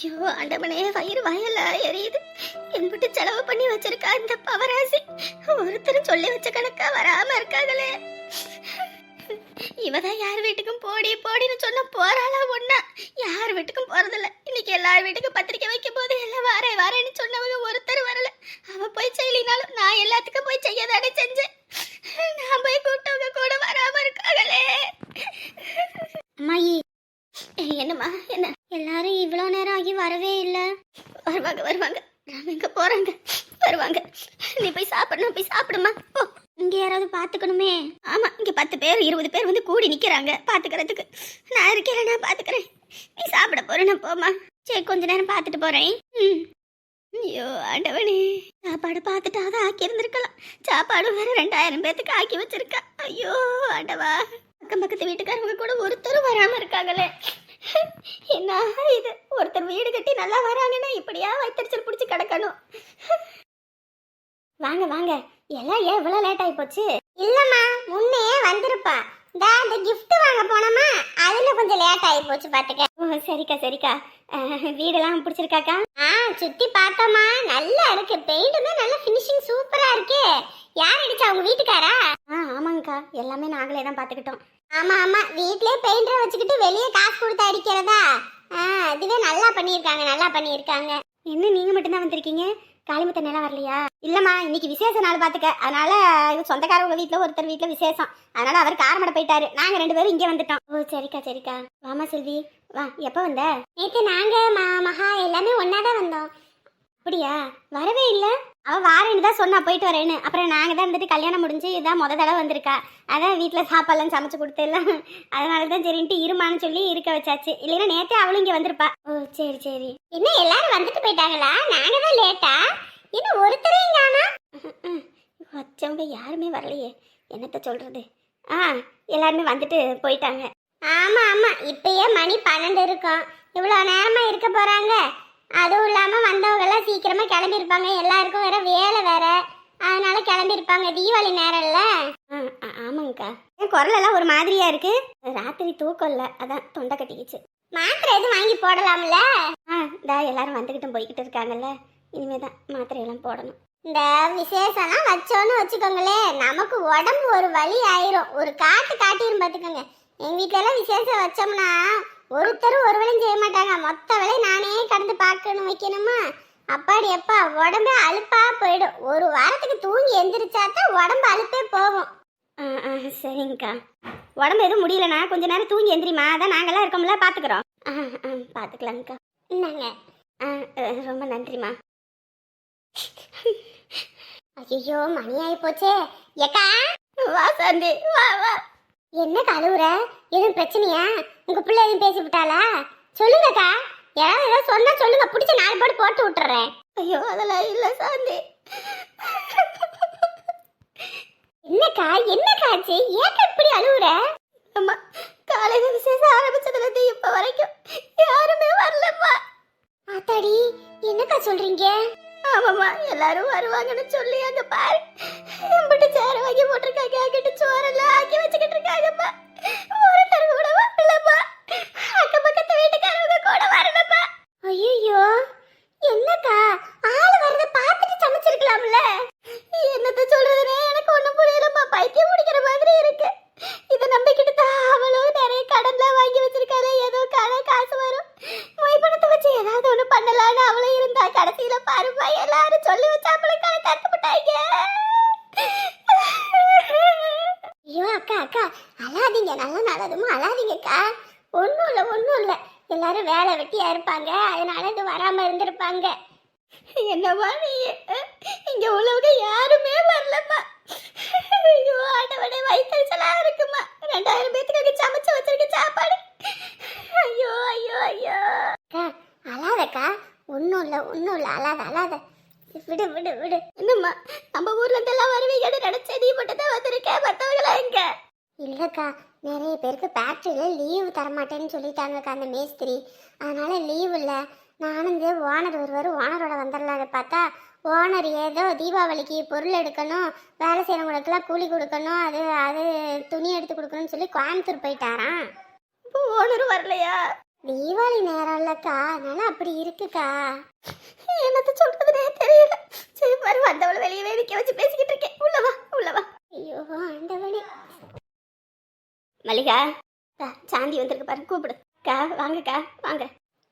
ஐயோ ஆண்டவனே வயிறு வயல எரியுது. என்பட்டு செலவு பண்ணி வச்சிருக்கா இந்த பவராசி ஒருத்தரும் சொல்லி வச்ச கணக்கா வராம இருக்காங்களே. இவதான் யார் வீட்டுக்கும் போடி போடின்னு சொன்ன போறாளா ஒண்ணா? யார் வீட்டுக்கும் போறதில்ல. இன்னைக்கு எல்லார் வீட்டுக்கும் பத்திரிக்கை வைக்கும் போது எல்லாம் வாரே வாரேன்னு சொன்னவங்க ஒருத்தர் வரல. அவ போய் செய்யலினாலும் நான் எல்லாத்துக்கும் போய் செய்யதானே செஞ்சேன். நான் போய் கூப்பிட்டவங்க கூட வராம இருக்காங்களே. அம்மாயி என்னம்மா என்ன? எல்லாரும் இவ்வளோ நேரம் ஆகி வரவே இல்லை. வருவாங்க வருவாங்க. ராம எங்கே போகிறாங்க வருவாங்க. நீ போய் சாப்பிடணும் போய் சாப்பிடுமா. போ. இங்கே யாராவது பார்த்துக்கணுமே ஆமாம் இங்கே பத்து பேர் இருபது பேர் வந்து கூடி நிற்கிறாங்க பார்த்துக்கிறதுக்கு நான் இருக்கேன் நான் பார்த்துக்கிறேன் நீ சாப்பிட போகிறேன் போமா சரி கொஞ்ச நேரம் பார்த்துட்டு போகிறேன் ம். ஐயோ ஆண்டவனே. சாப்பாடு பார்த்துட்டு அதை ஆக்கி இருந்திருக்கலாம். சாப்பாடு வேறு ரெண்டாயிரம் பேர்த்துக்கு ஆக்கி வச்சிருக்கா. ஐயோ ஆண்டவா. அக்கம் பக்கத்து வீட்டுக்காரங்க கூட ஒருத்தரும் வராம இருக்காங்களே. என்ன இது? ஒருத்தர் வீடு கட்டி நல்லா வராங்கன்னா இப்படியா வைத்தறிச்சல் பிடிச்சி கிடக்கணும்? வாங்க வாங்க. எல்லாம் ஏன் இவ்வளோ லேட் ஆகி போச்சு? இல்லம்மா முன்னே வந்திருப்பா. இந்த அந்த gift வாங்க போனோமா? அதுல கொஞ்சம் லேட் ஆகி போச்சு பாத்துக்க. ஓ சரிக்கா சரிக்கா. அஹ், வீடெல்லாம் பிடிச்சிருக்காக்கா? ஆ சுத்தி பார்த்தோமா? நல்லா இருக்கு. பெயிண்ட்டுமே நல்ல ஃபினிஷிங் சூப்பரா இருக்கே. யார் அடிச்சா உங்க வீட்டுக்காரா? ஆ ஆமாங்கக்கா. எல்லாமே நாங்களே தான் பார்த்துக்கிட்டோம் ஆமா ஆமா. வீட்லயே பெயிண்டரை வச்சுக்கிட்டு வெளியே காசு கொடுத்து அடிக்கிறதா? ஆ இதுவே நல்லா பண்ணியிருக்காங்க நல்லா பண்ணியிருக்காங்க. என்ன நீங்கள் மட்டும்தான் வந்திருக்கீங்க? காளிமுத்த நிலம் வரலையா? இல்லைம்மா இன்னைக்கு விசேஷ நாள் பார்த்துக்க அதனால இது சொந்தக்காரவங்க வீட்டில் ஒருத்தர் வீட்டில் விசேஷம். அதனால அவர் காரமடை போயிட்டாரு. நாங்கள் ரெண்டு பேரும் இங்கே வந்துட்டோம். ஓ சரிக்கா சரிக்கா. வாமா செல்வி. வா எப்போ வந்த? நேத்து நாங்க ம- மகா எல்லாமே ஒன்னா தான் வந்தோம். அப்படியா? வரவே இல்லை. அவள் வாரேன்னு தான் சொன்னா போயிட்டு வரேன்னு. அப்புறம் நாங்கள் தான் இருந்துட்டு கல்யாணம் முடிஞ்சு இதான் முத தடவை வந்திருக்கா. அதான் வீட்டில் சாப்பாடுலாம் சமைச்சு கொடுத்துடலாம் அதனால தான் சரின்ட்டு இருமான்னு சொல்லி இருக்க வச்சாச்சு. இல்லைன்னா நேற்றே அவளும் இங்கே வந்திருப்பா. ஓ சரி சரி. என்ன எல்லாரும் வந்துட்டு போயிட்டாங்களா? நாங்கள் தான் லேட்டா? என்ன ஒருத்தரையும் இங்கானா வச்சவங்க யாருமே வரலையே. என்னத்த சொல்றது? ஆ எல்லாருமே வந்துட்டு போயிட்டாங்க. ஆமாம் ஆமாம் இப்பயே மணி பன்னெண்டு இருக்கும். இவ்வளோ நேரமாக இருக்க போகிறாங்க அதுவும் இல்லாமல் வந்தவங்கெல்லாம் சீக்கிரமாக கிளம்பியிருப்பாங்க. எல்லாருக்கும் வேற வேலை வேற. அதனால கிளம்பியிருப்பாங்க. தீபாவளி நேரம்ல. ஆ ஆ- ஆமாங்கக்கா. என் குரலெல்லாம் ஒரு மாதிரியா இருக்கு. ராத்திரி தூக்கம் இல்லை. அதான் தொண்டை கட்டிக்கிச்சு. மாத்திரை எதுவும் வாங்கி போடலாம்ல? ஆ இந்தா எல்லாரும் வந்துக்கிட்டும் போய்கிட்டு இருக்காங்கல்ல. இனிமே தான் மாத்திரையெல்லாம் போடணும். இந்த விசேஷம்லாம் வச்சோன்னு வச்சுக்கோங்களே நமக்கு உடம்பு ஒரு வலி ஆயிரும். ஒரு காட்டு காட்டிரும் பார்த்துக்கோங்க எங்கள் வீட்டிலலாம் விசேஷம் வச்சோம்னா ஒருத்தரும் ஒரு வேலையும் செய்ய மாட்டாங்க. மொத்த வேலையும் நானே கடந்து பார்க்கணும் வைக்கணுமா? அப்பாடி அப்பா உடம்பே அழுப்பா போயிடும். ஒரு வாரத்துக்கு தூங்கி எந்திரிச்சா தான் உடம்பு அழுப்பே போகும். ஆ ஆ சரிங்கக்கா. உடம்பு எதுவும் முடியலண்ணா கொஞ்ச நேரம் தூங்கி எந்திரிமா? அதான் நாங்கெல்லாம் இருக்கோம்ல பார்த்துக்குறோம் ஆ ஆ பார்த்துக்கலாங்கக்கா என்னங்க ஆ ரொம்ப நன்றிம்மா. ஐயோ மணி ஆகி போச்சே. ஏக்கா வா சந்தி. வா வா. என்ன கழுவுற? எதுவும் பிரச்சனையா? உங்க பிள்ளை எதுவும் பேசி விட்டாளா? சொல்லுங்கக்கா யாராவது ஏதாவது சொன்னா சொல்லுங்க. பிடிச்ச நாலு போட்டு போட்டு விட்டுறேன். ஐயோ அதெல்லாம் இல்லை சாந்தி. என்னக்கா என்னக்கா ஆச்சு? ஏக்கா இப்படி அழுவுற? அம்மா காலையில் விசேஷம் ஆரம்பிச்சதுலேருந்து இப்போ வரைக்கும் யாருமே வரலம்மா. ஆத்தாடி என்னக்கா சொல்றீங்க? ஆமாம்மா எல்லாரும் வருவாங்கன்னு சொல்லி அங்க பாரு. எம்பிட்டு சேர வாங்கி போட்டிருக்காங்க அங்கிட்டு சோறெல்லாம் ஆக்கி வச்சுக்கிட்டு இருக்காங்கம்மா. ஒருத்தர் கூட வரலப்பா அக்கம் பக்கத்து வீட்டுக்காரவங்க கூட வரலப்பா ஐயோ என்னக்கா ஆள் வரத பார்த்துட்டு சமைச்சிருக்கலாம்ல? என்னத்த சொல்றதுனே எனக்கு ஒண்ணும் புரியலப்பா பைத்தியம் முடிக்கிற மாதிரி இருக்கு. இதை நம்பிக்கிட்டு தான் அவளும் நிறைய கடன் வாங்கி வச்சிருக்காளே ஏதோ கடை காசு வரும் மொய் பணத்தை வச்சு ஏதாவது ஒண்ணு பண்ணலான்னு அவளும் இருந்தா கடைசியில பாருப்பா எல்லாரும் சொல்லி வச்சாப்புல கடை தட்டுப்பட்டாங்க ஐயோ அக்கா அக்கா அழாதீங்க நல்ல நல்லதுமா அழாதீங்கக்கா ஒன்றும் இல்லை ஒன்றும் இல்லை எல்லாரும் வேலை வெட்டியா இருப்பாங்க அதனால இது வராம வந்தாங்க என்னவா நீ? இங்க உள்ளவங்க யாருமே வரலம்மா. ஐயோ ஆண்டவனே வயிற்றுச்சலா இருக்குமா ரெண்டாயிரம் பேத்துக்கு சமைச்சு வச்சிருக்க சாப்பாடு. ஐயோ ஐயோ ஐயோ. அக்கா அழாதக்கா. ஒன்றும் இல்லை ஒன்றும் இல்லை. அழாத அழாத. விடு விடு விடு. என்னம்மா நம்ம ஊர்ல இருந்து எல்லாம் வருவீங்கன்னு நினைச்ச நீ மட்டும் தான் வந்திருக்க? மற்றவங்களா எங்க? இல்லைக்கா நிறைய பேருக்கு ஃபேக்ட்ரியில் லீவு தரமாட்டேன்னு சொல்லிட்டாங்கக்கா அந்த மேஸ்திரி. அதனால லீவ் இல்லை. நானும் இந்த ஓனர் ஒருவர் ஓனரோட வந்துடலான்னு பார்த்தா ஓனர் ஏதோ தீபாவளிக்கு பொருள் எடுக்கணும் வேலை செய்கிறவங்களுக்குலாம் கூலி கொடுக்கணும் அது அது துணி எடுத்து கொடுக்கணும்னு சொல்லி கோயம்புத்தூர் போயிட்டாராம். இப்போ ஓனரும் வரலையா? தீபாவளி நேரம் இல்லக்கா அதனால அப்படி இருக்குக்கா. என்னத்த சொல்றதுனே தெரியல. சரி பாரு வந்தவளை வெளியே வேடிக்கை வச்சு பேசிக்கிட்டு இருக்கேன். உள்ளவா உள்ளவா ஐயோ ஆண்டவனே. மல்லிகா சாந்தி வந்திருக்கு பாரு கூப்பிடு. அக்கா வாங்கக்கா வாங்க.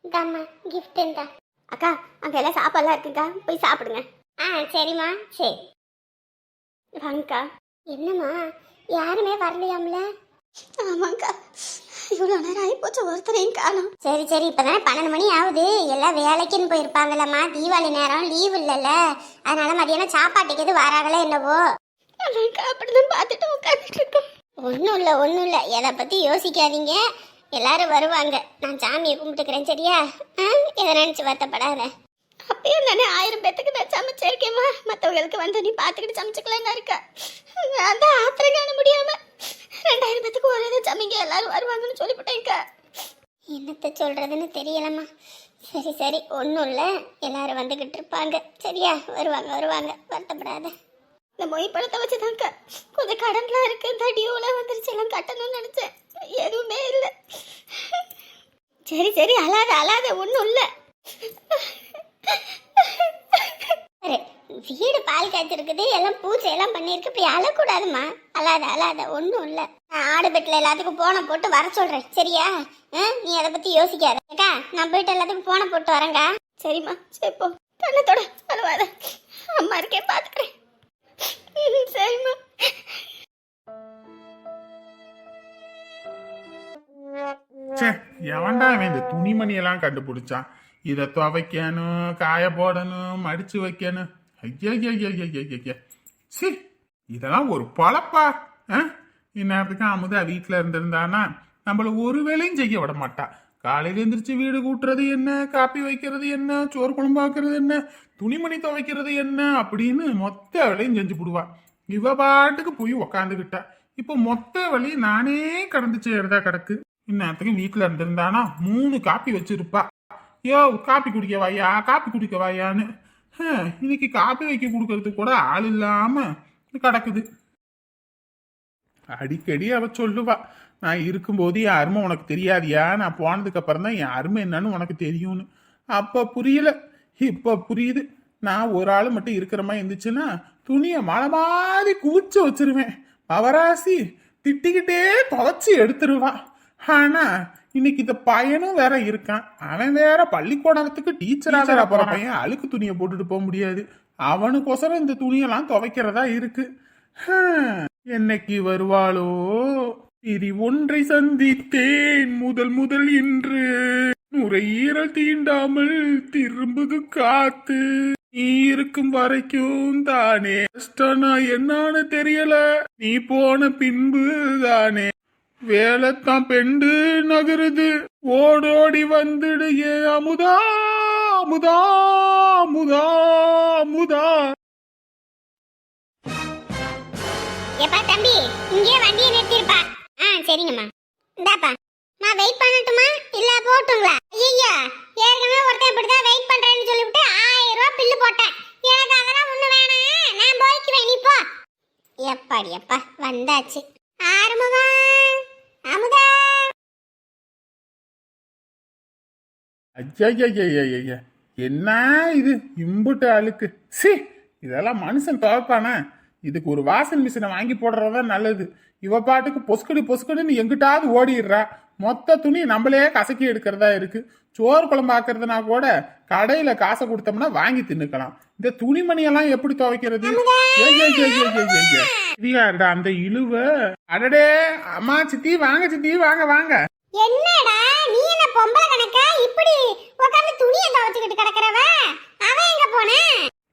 இந்தாம்மா கிஃப்ட் இந்தா. அக்கா அங்க எல்லாம் சாப்பாடுலாம் இருக்குக்கா? போய் சாப்பிடுங்க. ஆ சரிம்மா சரி. வாங்கக்கா. என்னம்மா யாருமே வரலையாம்ல? ஆமாக்கா. இவ்வளோ நேரம் ஆகி போச்சு ஒருத்தரையும் காணும். சரி சரி இப்பதானே பன்னெண்டு மணி ஆகுது. எல்லாம் வேலைக்குன்னு போயிருப்பாங்கல்லம்மா. தீபாவளி நேரம் லீவ் இல்லைல்ல. அதனால மதியானம் சாப்பாட்டுக்கு எது வராங்களோ என்னவோ. அப்படிதான் பார்த்துட்டு உட்காந்துட்டு இருக்கோம். ஒன்றும் இல்லை ஒன்றும் இல்லை. எதை பற்றி யோசிக்காதீங்க. எல்லாரும் வருவாங்க. நான் சாமியை கும்பிட்டுக்கிறேன் சரியா? எதை நினச்சி வருத்தப்படாத. அப்பயும் தானே ஆயிரம் பேத்துக்கு நான் சமைச்சிருக்கேம்மா மற்றவங்களுக்கு வந்து நீ பார்த்துக்கிட்டு சமைச்சுக்கலாங்க இருக்கா. தான் ஆத்திரம் காண முடியாம ரெண்டாயிரம் பேத்துக்கு ஒரு இதை சமைங்க எல்லாரும் வருவாங்கன்னு சொல்லிவிட்டேன்க்கா என்னத்த சொல்கிறதுன்னு தெரியலம்மா. சரி சரி ஒன்றும் இல்லை. எல்லாரும் வந்துக்கிட்டு இருப்பாங்க. சரியா? வருவாங்க வருவாங்க. வருத்தப்படாத. இந்த மொய் பழத்தை வச்சுதான்க்கா. கொஞ்சம் கடன்லாம் இருக்கு. இந்த டியூவில் வந்துருச்சு. எல்லாம் கட்டணும்னு நினச்சேன். எதுவுமே இல்லை. சரி சரி அழாத அழாத ஒன்றும் இல்லை. வீடு பால் காய்ச்சிருக்குது எல்லாம் பூஜை எல்லாம் பண்ணியிருக்கு இப்படி அழக்கூடாதும்மா. அழாத அழாத ஒன்றும் இல்லை. நான் ஆடு பெட்டில் எல்லாத்துக்கும் போனை போட்டு வர சொல்கிறேன் சரியா? ஆ, நீ அதை பற்றி யோசிக்காத. அக்கா நான் போயிட்டு எல்லாத்துக்கும் போனை போட்டு வரேங்க சரிம்மா சரி போ. கண்ணத்தோட அழுவாத அம்மா இருக்கே பார்த்துக்கிறேன் ம், சரிம்மா. ச்சே எவன்டா அவன் இந்த துணிமணி எல்லாம் கண்டுபிடிச்சான்? இதை துவைக்கணும் காய போடணும் மடிச்சு வைக்கணும். ஐயா சி இதெல்லாம் ஒரு பொழப்பா ஆ? இந்நேரத்துக்கு அமுதா வீட்டில் இருந்திருந்தானா? நம்மள ஒரு வேலையும் செய்ய விட மாட்டா. காலையில எந்திரிச்சு வீடு கூட்டுறது என்ன? காப்பி வைக்கிறது என்ன? சோறு குழம்பு ஆக்கிறது என்ன? துணிமணி துவைக்கிறது என்ன? அப்படின்னு மொத்த வேலையும் செஞ்சு விடுவா இவ பாட்டுக்கு போய் உக்காந்துக்கிட்டா இப்போ மொத்த வழி நானே கடந்து செய்யறதா கிடக்கு. இந்நேரத்துக்கு வீட்டில் இருந்திருந்தானா? மூணு காப்பி வச்சிருப்பா. யோ காப்பி குடிக்க வாயா காப்பி குடிக்க வாயான்னு. இன்னைக்கு காப்பி வைக்க கொடுக்கறதுக்கு கூட ஆள் இல்லாம கிடக்குது. அடிக்கடி அவ சொல்லுவா நான் இருக்கும்போது என் அருமை உனக்கு தெரியாதியா? நான் போனதுக்கு அப்புறம் தான் என் அருமை என்னன்னு உனக்கு தெரியும்னு. அப்ப புரியல. இப்ப புரியுது. நான் ஒரு ஆள் மட்டும் இருக்கிற மாதிரி இருந்துச்சுன்னா துணியை மழை மாதிரி குவிச்சு வச்சிருவேன். அவராசி திட்டிக்கிட்டே தொலைச்சி எடுத்துருவா. ஆனா இன்னைக்கு இந்த பையனும் வேற இருக்கான். அவன் வேற பள்ளிக்கூடத்துக்கு டீச்சரா வேற போற பையன் அழுக்கு துணியை போட்டுட்டு போக முடியாது? அவனுக்கோசரம் இந்த துணியெல்லாம் துவைக்கிறதா இருக்கு. என்னைக்கு வருவாளோ? பிரி ஒன்றை சந்தித்தேன். முதல் முதல் இன்று. நுரையீரல் தீண்டாமல் திரும்புது காத்து. நீ இருக்கும் வரைக்கும் தானே. கஷ்டம்னா என்னன்னு தெரியல. நீ போன பின்பு தானே. வேலைத்தான் பெண்டு நகருது. ஓடோடி வந்துடு ஏ அமுதா அமுதா அமுதா அமுதா. எப்பா தம்பி இங்கேயே வண்டியை நிறுத்திருப்பா. ஆ சரிங்கம்மா. இந்தாப்பா. நான் வெயிட் பண்ணட்டுமா? இல்ல போட்டுங்களா? ஐயா ஏற்கனவே ஒருத்தன் இப்படிதான் வெயிட் பண்றேன்னு சொல்லிவிட்டு ஆயிரம் ரூபாய் பில்லு போட்டேன். எனக்கு அதெல்லாம் ஒண்ணு வேணாம். நான் போய்க்குவேன் நீ போ. எப்பாடி எப்பா வந்தாச்சு. ஆறுமுகா அமுதா! ஐயா என்ன இது? இம்புட்டு அழுக்கு சி இதெல்லாம் மனுஷன் துவப்பானா. இதுக்கு ஒரு வாஷிங் மிஷினை வாங்கி போடுறதா நல்லது. இவ பாட்டுக்கு பொசுக்கடி பொசுக்கடின்னு எங்கிட்டாவது ஓடிடுறா. மொத்த துணி நம்மளே கசக்கி எடுக்கிறதா இருக்கு. சோறு குழம்பு ஆக்குறதுனா கூட கடையில காசை கொடுத்தோம்னா வாங்கி தின்னுக்கலாம். இந்த துணிமணி எல்லாம் எப்படி துவைக்கிறது. இடியாருடா அந்த இழுவ. அடடே அம்மா சித்தி வாங்க சித்தி வாங்க வாங்க. என்னடா நீ என்ன பொம்பளை கணக்கா? இப்படி உட்காந்து துணியை துவைச்சுக்கிட்டு கிடக்குறவ? அவன் எங்க போன?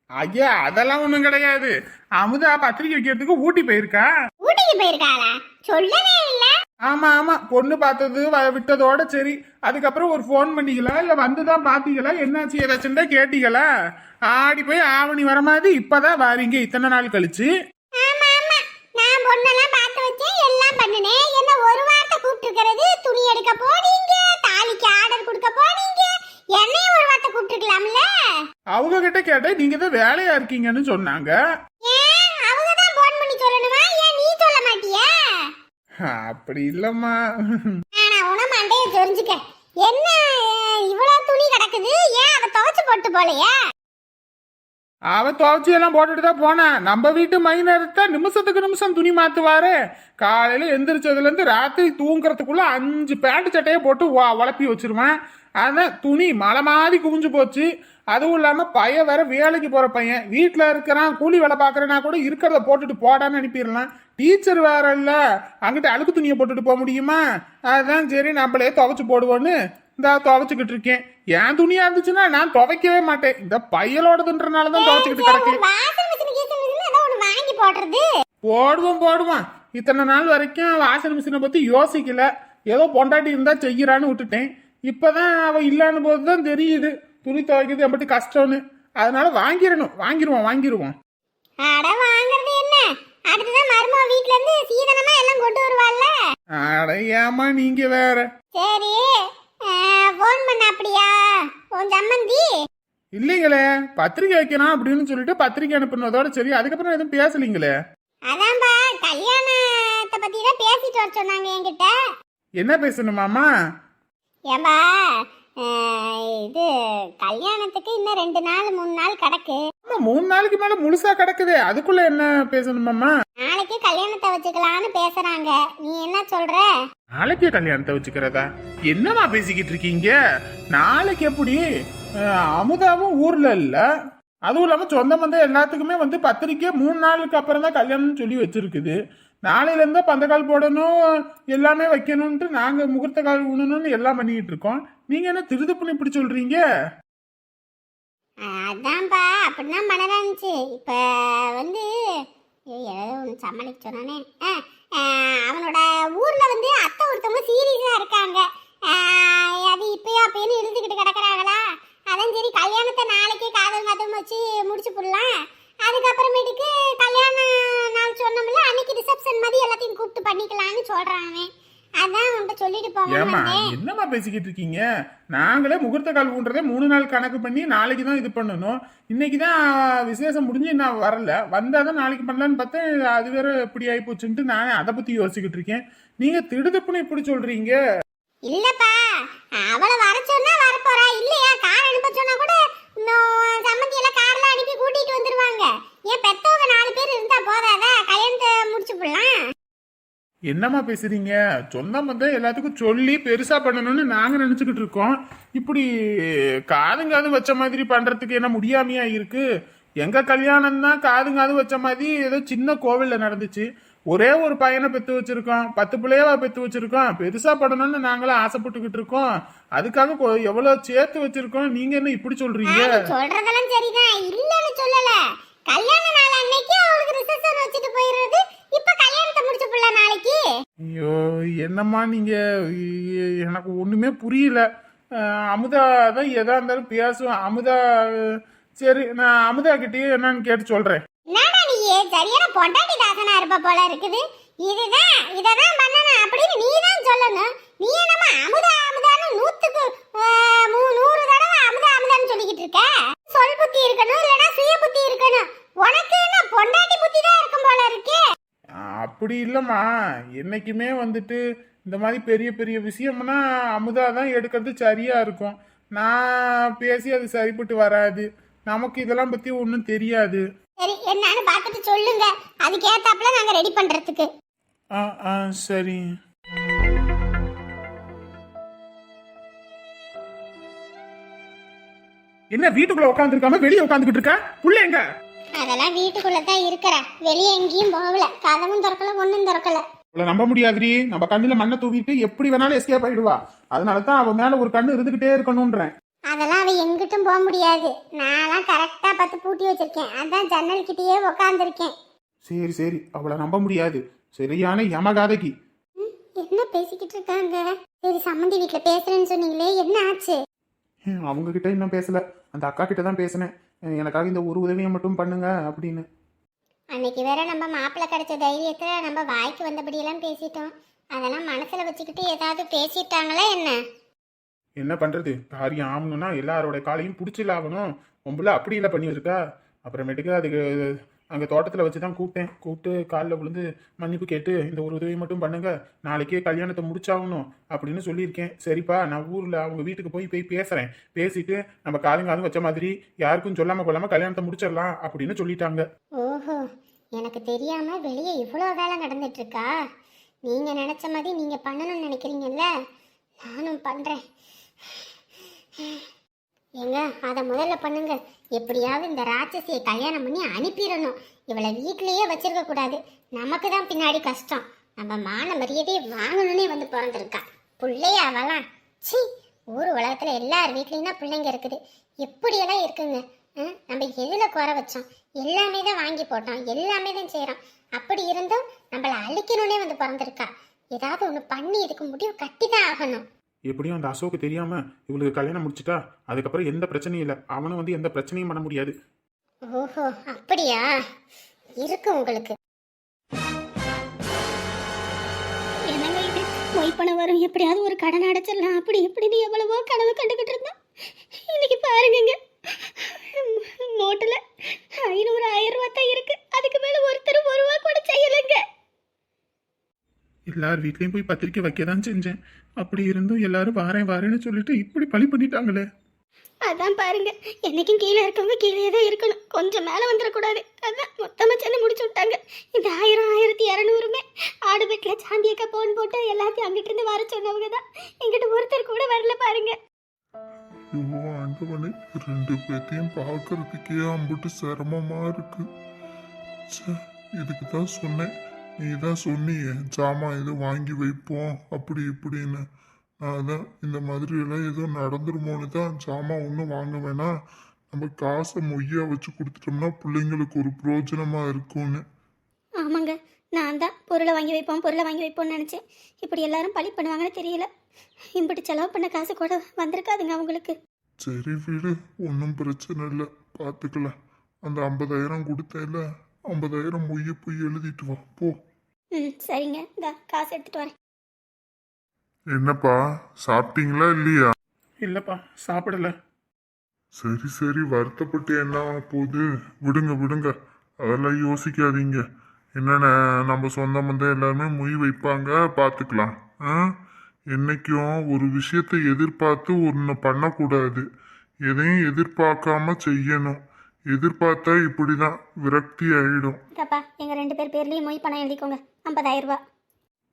ஐயா அதெல்லாம் ஒண்ணும் கிடையாது. அமுதா பத்திரிக்கை வைக்கிறதுக்கு ஊட்டி போயிருக்கா? ஊட்டிக்கு போயிருக்காளா? சொல்லவே இல்ல. ஆமா ஆமா. பொண்ணு பார்த்தது வ- விட்டதோட சரி. அதுக்கப்புறம் ஒரு ஃபோன் பண்ணீங்களா இல்ல வந்துதான் பாத்தீங்களா? என்னாச்சு? ஏதாச்சும் தான் கேட்டீங்களா? ஆடி போய் ஆவணி வர மாதிரி இப்பதான் வாரீங்க இத்தனை நாள் கழிச்சு. ஆமா ஆமா. நான் பொண்ணெல்லாம் பார்த்து வச்சேன் எல்லாம் பண்ணினேன். என்ன ஒரு வார்த்தை கூப்பிட்டுருக்கிறது? துணி எடுக்க போனீங்க தாலிக்கு ஆர்டர் கொடுக்க போனீங்க. என்னையும் ஒரு வார்த்தை கூப்பிட்டுருக்கலாம்ல? அவங்க கிட்ட கேட்டா நீங்க தான் வேலையா இருக்கீங்கன்னு சொன்னாங்க. அவங்க தான் போன் பண்ணி சொல்லணுமா? ஏன் நீ சொல்ல மாட்டியா? அப்படி இல்லம்மா. ஆனா உன மண்டைய தெரிஞ்சுக்க. என்ன இவ்வளவு துணி கிடக்குது? ஏன் அவ துவைச்சு போட்டு போலையா? அவ துவைச்சி எல்லாம் போட்டுட்டு தான் போனேன் நம்ம வீட்டு மைனர்த்த நிமிஷத்துக்கு நிமிஷம் துணி மாத்துவாரு. காலையில எந்திரிச்சதுல இருந்து ராத்திரி தூங்குறதுக்குள்ள அஞ்சு பேண்ட் சட்டையை போட்டு வளப்பி வச்சிருவேன். அதான் துணி மலை மாதிரி குவிஞ்சு போச்சு. அதுவும் இல்லாம பையன் வேற வேலைக்கு போற பையன். வீட்டுல இருக்கிறான் கூலி வேலை பாக்குறேன்னா கூட இருக்கிறத போட்டுட்டு போடான்னு அனுப்பிடலாம். டீச்சர் வேற இல்ல. அங்கிட்ட அழுக்கு துணியை போட்டுட்டு போக முடியுமா? அதான் சரி நம்மளே துவைச்சு போடுவோன்னு இந்த துவைச்சுக்கிட்டு இருக்கேன். என் துணியா இருந்துச்சுன்னா நான் துவைக்கவே மாட்டேன். இந்த பையலோடதுன்றனால தான் துவைச்சுக்கிட்டு போடுறது. போடுவோம் போடுவான் இத்தனை நாள் வரைக்கும் வாஷிங் மிஷினை பத்தி யோசிக்கல. ஏதோ பொண்டாட்டி இருந்தா செய்யறான்னு விட்டுட்டேன். இப்பதான் அவ இல்லான்னு போது தான் தெரியுது. துணி துவைக்கிறது எப்படி கஷ்டம்னு. அதனால வாங்கிடணும். வாங்கிருவோம் வாங்கிருவோம் அட வாங்குறது என்ன? அடுத்துதான் மருமக வீட்ல இருந்து சீதனமா எல்லாம் கொண்டு வருவாள்ல? அட ஏமா நீங்க வேற. சரி ஃபோன் பண்ண அப்படியா உன் சம்மந்தி? இல்லைங்களே பத்திரிக்கை வைக்கணும் அப்படின்னு சொல்லிட்டு பத்திரிக்கை அனுப்புனதோட சரி அதுக்கப்புறம் எதுவும் பேசலீங்களே? அதான்பா கல்யாணத்தை பத்தி தான் பேசிட்டு வர சொன்னாங்க என்கிட்ட. என்ன பேசணுமாமா ஏம்பா இது கல்யாணத்துக்கு இன்னும் ரெண்டு நாள் மூணு நாள் கிடக்கு. ஆமா மூணு நாளைக்கு மேல முழுசா கிடக்குதே. அதுக்குள்ள என்ன பேசணுமாமா நாளைக்கு கல்யாணத்தை வச்சுக்கலான்னு பேசுறாங்க. நீ என்ன சொல்ற? நாளைக்கே கல்யாணத்தை வச்சுக்கிறதா? என்னமா பேசிக்கிட்டு இருக்கீங்க? நாளைக்கு எப்படி? அமுதாவும் ஊர்ல இல்ல. அதுவும் இல்லாம சொந்த பந்தம் எல்லாத்துக்குமே வந்து பத்திரிக்கை மூணு நாளுக்கு அப்புறம் தான் கல்யாணம்னு சொல்லி வச்சிருக்குது. நாளையிலேருந்து பந்தக்கால் போடணும் எல்லாமே வைக்கணும்ன்ட்டு நாங்கள் முகூர்த்த கால் ஊனணும்னு எல்லாம் பண்ணிக்கிட்டு இருக்கோம். நீங்கள் என்ன திருதுப்புன்னு இப்படி சொல்கிறீங்க அதான்ப்பா அதான்பா அப்படிதான் இருந்துச்சு இப்போ வந்து ஐயோ, ஏதோ ஒன்று சமாளிக்க சொன்னானே. அவனோட ஊரில் வந்து அத்தை ஒருத்தவங்க சீரியஸாக இருக்காங்க. அது இப்பயோ அப்பயும் இழுத்துக்கிட்டு கிடக்குறாங்களா? அதான் சரி கல்யாணத்தை நாளைக்கே காதல் காதல் வச்சு முடிச்சு போடலாம். அதுக்கப்புறமேட்டுக்கு கல்யாணம் ரிசப்ஷன் மாதிரி எல்லாத்தையும் கூப்பிட்டு பண்ணிக்கலாம்னு சொல்றான் அவன். அதான் உன்கிட்ட சொல்லிட்டு ஏமா என்னம்மா பேசிக்கிட்டு இருக்கீங்க? நாங்களே முகூர்த்த கால் ஊன்றதே மூணு நாள் கணக்கு பண்ணி நாளைக்கு தான் இது பண்ணணும். இன்னைக்கு தான் விசேஷம் முடிஞ்சு நான் வரல. வந்தாதான் நாளைக்கு பண்ணலான்னு பார்த்தேன். அது வேற இப்படி ஆகி போச்சுன்ட்டு நான் அதை பத்தி யோசிச்சுக்கிட்டு இருக்கேன். நீங்க திடுதப்புன்னு இப்படி சொல்றீங்க? இல்லப்பா அவளை வர சொன்னா வர போறா இல்லையா? கார் அனுப்ப சொன்னா கூட இன்னும் சம்மந்தி எல்லாம் கார்ல அனுப்பி கூட்டிட்டு வந்துருவாங்க. ஏன் பெத்தவங்க நாலு பேர் இருந்தா போதாதா? கல்யாணத்தை முடிச்சு போடலாம் என்னம்மா பேசுறீங்க? சொந்த பந்தம் எல்லாத்துக்கும் சொல்லி பெருசா பண்ணணும்னு நாங்க நினைச்சுக்கிட்டு இருக்கோம். இப்படி காதுங்காது வச்ச மாதிரி பண்றதுக்கு என்ன முடியாமையா இருக்கு? எங்க கல்யாணம் தான் காதுங்காது வச்ச மாதிரி ஏதோ சின்ன கோவில்ல நடந்துச்சு. ஒரே ஒரு பையனை பெத்து வச்சிருக்கோம். பத்து பிள்ளையவா பெத்து வச்சிருக்கோம். பெருசா பண்ணணும்னு நாங்களும் ஆசைப்பட்டுக்கிட்டு இருக்கோம். அதுக்காக எவ்வளவு சேர்த்து வச்சிருக்கோம். நீங்க என்ன இப்படி சொல்றீங்க? சொல்றதெல்லாம் சரிதான். இல்லன்னு சொல்லல. கல்யாண நாள் அன்னைக்கு அவளுக்கு ரிசப்ஷன் வச்சுட்டு போயிடுறது இப்ப கல்யாணத்தை முடிச்சு போடலாம் நாளைக்கு. ஐயோ என்னம்மா நீங்க? எனக்கு ஒண்ணுமே புரியல. அமுதா தான் எதா இருந்தாலும் பேசும் அமுதா சரி நான் அமுதா கிட்டயே என்னன்னு கேட்டு சொல்றேன். என்னடா நீ? சரியான பொண்டாட்டி தாசனா இருப்ப போல இருக்குது. இதுதான் இததான் பண்ணணும் அப்படின்னு நீ தான் சொல்லணும். நீ என்னமா அமுதா அமுதான்னு நூத்துக்கு நூறு தடவை அமுதா அமுதான்னு சொல்லிக்கிட்டு இருக்க சொல் புத்தி இருக்கணும் இல்லனா சுய புத்தி இருக்கணும் உனக்கு என்ன பொண்டாட்டி புத்தி தான் இருக்கும் போல இருக்கே அஹ், அப்படி இல்லைம்மா என்னைக்குமே வந்துட்டு இந்த மாதிரி பெரிய பெரிய விஷயம்னா அமுதா தான் எடுக்கிறது சரியா இருக்கும். நான் பேசி அது சரிப்பட்டு வராது. நமக்கு இதெல்லாம் பத்தி ஒன்றும் தெரியாது. சரி என்னன்னு பார்த்துட்டு சொல்லுங்க. அதுக்கேத்தாப்புல நாங்க ரெடி பண்றதுக்கு. ஆ ஆ சரி. என்ன வீட்டுக்குள்ள உட்காந்துருக்காம வெளியே உட்காந்துக்கிட்டு இருக்க? புள்ள எங்க? அதெல்லாம் வீட்டுக்குள்ள தான் இருக்கிற. வெளியே எங்கேயும் போகல. கதவும் திறக்கல ஒண்ணும் திறக்கல. இவ்வளவு நம்ப முடியாதுடி. நம்ம கண்ணுல மண்ணை தூவிட்டு எப்படி வேணாலும் எஸ்கேப் ஆயிடுவா. அதனால தான் அவன் மேல ஒரு கண்ணு இருந்துகிட்டே இருக்கணும்ன்றேன். அதெல்லாம் அவ எங்கிட்டும் போக முடியாது. நான்லாம் கரெக்டா பார்த்து பூட்டி வச்சிருக்கேன். அதான் ஜன்னல் கிட்டயே உக்காந்துருக்கேன். சரி சரி. அவளை நம்ப முடியாது. சரியான யமகாதைக்கு என்ன பேசிக்கிட்டு இருக்காங்க? சரி சம்மந்தி வீட்ல பேசுறேன்னு சொன்னீங்களே என்ன ஆச்சு? அவங்க கிட்ட இன்னும் பேசல. அந்த அக்கா கிட்ட தான் பேசினேன். எனக்காக இந்த ஒரு உதவியை மட்டும் பண்ணுங்க அப்படின்னு. அன்னைக்கு வேற நம்ம மாப்பிள்ளை கிடைச்ச தைரியத்துல நம்ம வாய்க்கு வந்தபடியெல்லாம் பேசிட்டோம். அதெல்லாம் மனசுல வச்சுக்கிட்டு ஏதாவது பேசிட்டாங்களா என்ன? என்ன பண்றது? காரியம் ஆகணும்னா எல்லாரோட காலையும் பிடிச்சில ஆகணும் உம்புல அப்படி இல்லை பண்ணி வச்சிருக்கா அப்புறமேட்டுக்கு அதுக்கு அங்கே தோட்டத்தில் வச்சு தான் கூப்பிட்டேன். கூப்பிட்டு காலில் விழுந்து மன்னிப்பு கேட்டு இந்த ஒரு உதவி மட்டும் பண்ணுங்க. நாளைக்கே கல்யாணத்தை முடிச்சாகணும் அப்படின்னு சொல்லியிருக்கேன். சரிப்பா நான் ஊரில் அவங்க வீட்டுக்கு போய் போய் பேசுகிறேன் பேசிட்டு நம்ம காதும் காதும் வச்ச மாதிரி யாருக்கும் சொல்லாமல் கொள்ளாமல் கல்யாணத்தை முடிச்சிடலாம் அப்படின்னு சொல்லிட்டாங்க. ஓஹோ எனக்கு தெரியாம வெளியே இவ்வளோ வேலை நடந்துட்டு இருக்கா நீங்க நினைச்ச மாதிரி நீங்க பண்ணணும்னு நினைக்கிறீங்கல்ல? நானும் பண்றேன். ஏங்க அதை முதல்ல பண்ணுங்க. எப்படியாவது இந்த ராட்சசியை கல்யாணம் பண்ணி அனுப்பிடணும். இவளை வீட்லேயே வச்சிருக்க கூடாது. நமக்கு தான் பின்னாடி கஷ்டம். நம்ம மான மரியாதையை வாங்கணும்னே வந்து பிறந்திருக்கா. பிள்ளையா அவலாம் சி ஊர் உலகத்தில் எல்லார் வீட்லேயும் தான் பிள்ளைங்க இருக்குது. எப்படியெல்லாம் இருக்குங்க? நம்ம எதில் குறை வச்சோம்? எல்லாமே தான் வாங்கி போட்டோம். எல்லாமே தான் செய்கிறோம் அப்படி இருந்தும் நம்மளை அழிக்கணும்னே வந்து பிறந்திருக்கா. ஏதாவது ஒன்று பண்ணி இதுக்கு முடிவு கட்டி தான் ஆகணும். எப்படியும் அந்த அசோக்கு தெரியாம இவளுக்கு கல்யாணம் முடிச்சிட்டா? அதுக்கப்புறம் எந்த பிரச்சனையும் இல்லை. அவனும் வந்து எந்த பிரச்சனையும் பண்ண முடியாது. ஓஹோ அப்படியா? இருக்கு உங்களுக்கு. என்னங்க இது? பணம் வரும் எப்படியாவது ஒரு கடன் அடைச்சிடலாம். அப்படி இப்படின்னு எவ்வளவோ கனவு கண்டுக்கிட்டு இருந்தோம். இன்னைக்கு பாருங்கங்க. நோட்டில் ஐநூறு ஆயிரம் ரூபா தான் இருக்கு. அதுக்கு மேல ஒருத்தர் ஒரு ரூபா கூட செய்யலைங்க. எல்லார் வீட்லயும் போய் பத்திரிக்கை வைக்க தான் செஞ்சேன். அப்படி இருந்தும் எல்லாரும் வாரேன் வாரேன்னு சொல்லிட்டு இப்படி பழி பண்ணிட்டாங்களே. அதான் பாருங்க என்னைக்கும் கீழே இருக்கவங்க கீழே தான் இருக்கணும். கொஞ்சம் மேலே வந்துடக்கூடாது. அதான் மொத்தமாக சென்று முடிச்சு விட்டாங்க. இந்த ஆயிரம் ஆயிரத்தி இரநூறுமே ஆடு வீட்டில் சாந்தியக்கா போன் போட்டு எல்லாத்தையும் அங்கிட்டு இருந்து வர சொன்னவங்க தான். எங்கிட்ட ஒருத்தர் கூட வரல பாருங்க. ஐயோ ஆண்டவனே ரெண்டு பேத்தையும் பார்க்கறதுக்கே அம்புட்டு சிரமமா இருக்கு. இதுக்கு தான் சொன்னேன். நீ தான் சொன்னியே ஜாமான் எதுவும் வாங்கி வைப்போம் அப்படி இப்படின்னு. நான் தான் இந்த மாதிரி எல்லாம் எதுவும் நடந்துருமோன்னு தான் ஜாமான் ஒன்றும் வாங்க வேணாம். நம்ம காசை மொய்யா வச்சு கொடுத்துட்டோம்னா பிள்ளைங்களுக்கு ஒரு பிரயோஜனமா இருக்கும்னு. ஆமாங்க நான் தான் பொருளை வாங்கி வைப்போம் பொருளை வாங்கி வைப்போம்னு நினச்சேன். இப்படி எல்லாரும் பழி பண்ணுவாங்கன்னு தெரியல. இம்பிட்டு செலவு பண்ண காசு கூட வந்திருக்காதுங்க அவங்களுக்கு. சரி வீடு ஒன்றும் பிரச்சனை இல்லை. பார்த்துக்கலாம் அந்த ஐம்பதாயிரம் கொடுத்தேல ஐம்பதாயிரம் மொய்ய போய் எழுதிட்டு வா போ. ம் சரிங்க. இந்த காசு எடுத்துகிட்டு வரேன். என்னப்பா சாப்பிட்டீங்களா இல்லையா? இல்லப்பா சாப்பிடல. சரி சரி வருத்தப்பட்டு என்ன ஆக போகுது? விடுங்க விடுங்க. அதெல்லாம் யோசிக்காதீங்க. என்னென்ன நம்ம சொந்த பந்தம் எல்லாருமே மொய் வைப்பாங்க பார்த்துக்கலாம் ஆ? என்னைக்கும் ஒரு விஷயத்தை எதிர்பார்த்து ஒன்று பண்ணக்கூடாது. எதையும் எதிர்பார்க்காம செய்யணும். எதிர்பார்த்தா இப்படிதான் விரக்தி ஆயிடும். இதாப்பா எங்கள் ரெண்டு பேர் பேர்லேயும் மொய் பணம் எழுதிக்கோங்க. ஐம்பதாயிரம் ரூபா.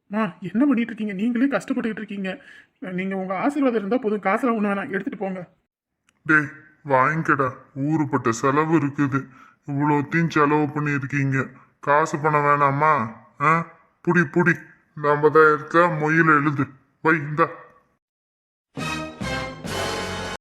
மா என்ன பண்ணிட்டு இருக்கீங்க? நீங்களே கஷ்டப்பட்டுக்கிட்டு இருக்கீங்க. நீங்க உங்க ஆசீர்வாதம் இருந்தா போதும். காசுலாம் ஒண்ணு வேணாம். எடுத்துட்டு போங்க. டேய் வாங்கிக்கடா. ஊருப்பட்ட செலவு இருக்குது. இவ்வளோத்தையும் செலவு பண்ணியிருக்கீங்க. காசு பணம் வேணாமா? ஆ? புடி புடி. இந்த ஐம்பதாயிரத்தை மொயில் எழுது. வை இந்தா.